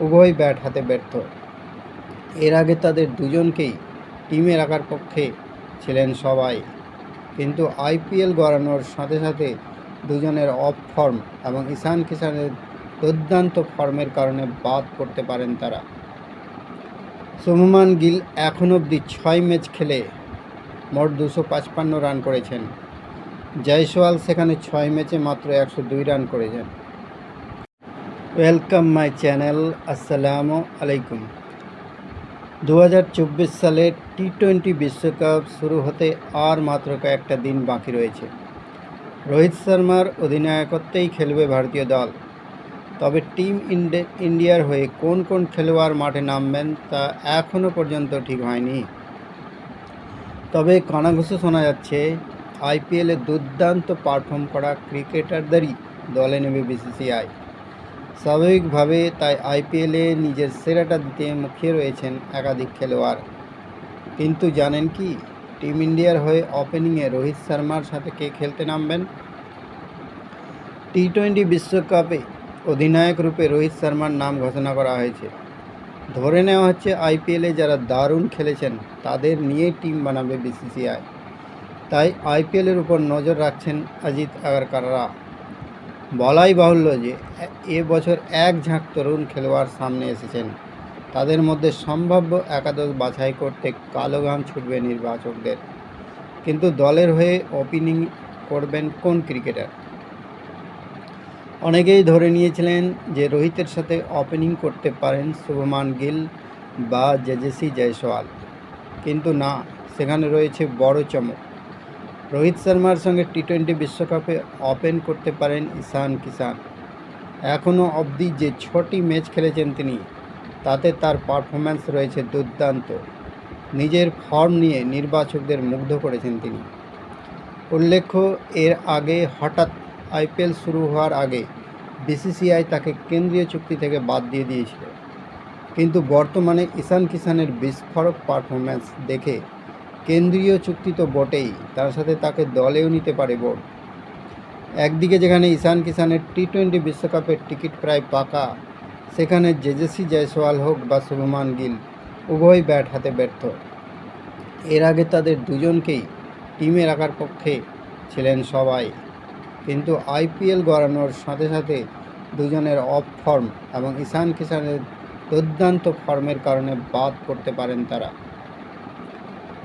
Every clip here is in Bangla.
উভয় ব্যাট হাতে ব্যর্থ। এর আগে তাদের দুজনকেই টিমে রাখার পক্ষে ছিলেন সবাই। কিন্তু আইপিএল গড়ানোর সাথে সাথে দুজনের অফ ফর্ম এবং ঈশান কিষানের দুর্দান্ত ফর্মের কারণে বাদ পড়তে পারেন তারা। শুভমান গিল এখন অবধি ছয় ম্যাচ খেলে মোট দুশো পাঁচপান্ন রান করেছেন। জয়সওয়াল সেখানে ছয় ম্যাচে মাত্র একশো দুই রান করেছেন। ওয়েলকাম মাই চ্যানেল আসসালামু আলাইকুম দু হাজার চব্বিশ সালে টি টোয়েন্টি বিশ্বকাপ শুরু হতে আর মাত্র কয়েকটা দিন বাকি রয়েছে। রোহিত শর্মার অধিনায়কত্বেই খেলবে ভারতীয় দল। তবে টিম ইন্ডে- ইন্ডিয়ার হয়ে কোন কোন খেলোয়াড় মাঠে নামবেন তা এখনও পর্যন্ত ঠিক হয়নি। তবে কানাঘুষো শোনা যাচ্ছে, আইপিএলে দুর্দান্ত পারফর্ম করা ক্রিকেটারদেরই দলে নেবে বিসিসিআই। স্বাভাবিকভাবে তাই আইপিএলে নিজের সেরাটা দিতে মুখিয়ে রয়েছেন একাধিক খেলোয়াড়। কিন্তু জানেন কি, টিম ইন্ডিয়ার হয়ে ওপেনিংয়ে রোহিত শর্মার সাথে কে খেলতে নামবেন? টি টোয়েন্টি বিশ্বকাপে অধিনায়ক রূপে রোহিত শর্মার নাম ঘোষণা করা হয়েছে। ধরে নেওয়া হচ্ছে আইপিএলে যারা দারুণ খেলেছেন, তাদের নিয়ে টিম বানাবে বিসিসিআই। তাই আইপিএলের উপর নজর রাখছেন অজিত আগারকাররা বলাই বাহুল্য যে এ- বছর এক ঝাঁক তরুণ খেলোয়াড় সামনে এসেছেন। তাদের মধ্যে সম্ভাব্য একাদশ বাছাই করতে কালো ঘাম ছুটবে নির্বাচকদের। কিন্তু দলের হয়ে ওপেনিং করবেন কোন ক্রিকেটার অনেকেই ধরে নিয়েছিলেন যে রোহিতের সাথে ওপেনিং করতে পারেন শুভমান গিল বা জেজেসি জয়সওয়াল। কিন্তু না, সেখানে রয়েছে বড় চমক। রোহিত শর্মার সঙ্গে টি টোয়েন্টি বিশ্বকাপে ওপেন করতে পারেন ঈশান কিষান। এখনও অবধি যে ছটি ম্যাচ খেলেছেন তিনি, তাতে তার পারফরম্যান্স রয়েছে দুর্দান্ত। নিজের ফর্ম নিয়ে নির্বাচকদের মুগ্ধ করেছেন তিনি। উল্লেখ্য, এর আগে হঠাৎ আইপিএল শুরু হওয়ার আগে বিসিসিআই তাকে কেন্দ্রীয় চুক্তি থেকে বাদ দিয়ে দিয়েছিল। কিন্তু বর্তমানে ঈশান কিষানের বিস্ফোরক পারফরম্যান্স দেখে কেন্দ্রীয় চুক্তি তো বটেই, তার সাথে তাকে দলেও নিতে পারে বোর্ড। একদিকে যেখানে ঈশান কিষানের টি টোয়েন্টি বিশ্বকাপের টিকিট প্রায় পাকা, সেখানে জেজেসি জয়সওয়াল হোক বা শুভমান গিল, উভয় ব্যাট হাতে ব্যর্থ। এর আগে তাদের দুজনকেই টিমে রাখার পক্ষে ছিলেন সবাই, কিন্তু আইপিএল গড়ানোর সাথে সাথে দুজনের অফ ফর্ম এবং ঈশান কিষানের দুর্দান্ত ফর্মের কারণে বাদ করতে পারেন তারা।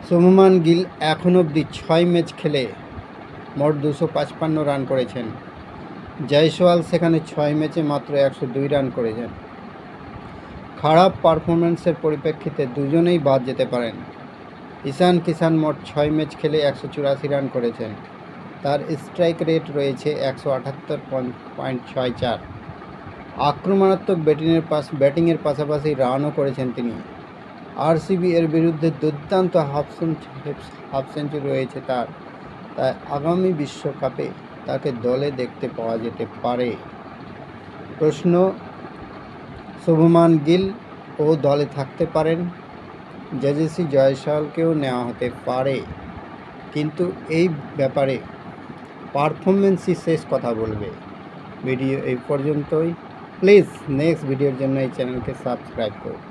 শুভমান গিল এখন অবধি ছয় ম্যাচ খেলে মোট দুশো পাঁচপান্ন রান করেছেন। জয়সওয়াল সেখানে ছয় ম্যাচে মাত্র একশো দুই রান করেছেন। খারাপ পারফরম্যান্সের পরিপ্রেক্ষিতে দুজনেই বাদ যেতে পারেন। ঈশান কিষান মোট ছয় ম্যাচ খেলে একশো চুরাশি রান করেছেন। তার স্ট্রাইক রেট রয়েছে একশো আটাত্তর পয়েন্ট ছয় চার। আক্রমণাত্মক ব্যাটিংয়ের পাশ, ব্যাটিংয়ের পাশাপাশি রানও করেছেন তিনি। আরসিবি এর বিরুদ্ধে দুর্দান্ত হাফ হাফ সেঞ্চুরি রয়েছে তার। তাই আগামী বিশ্বকাপে তাকে দলে দেখতে পাওয়া যেতে পারে। প্রশ্ন, শুভমান গিল ও দলে থাকতে পারেন? জেজেসি জয়সওয়ালকেও নেওয়া হতে পারে। কিন্তু এই ব্যাপারে পারফরমেন্সই শেষ কথা বলবে। ভিডিও এই পর্যন্তই। প্লিজ নেক্সট ভিডিওর জন্য এই চ্যানেলকে সাবস্ক্রাইব করুন।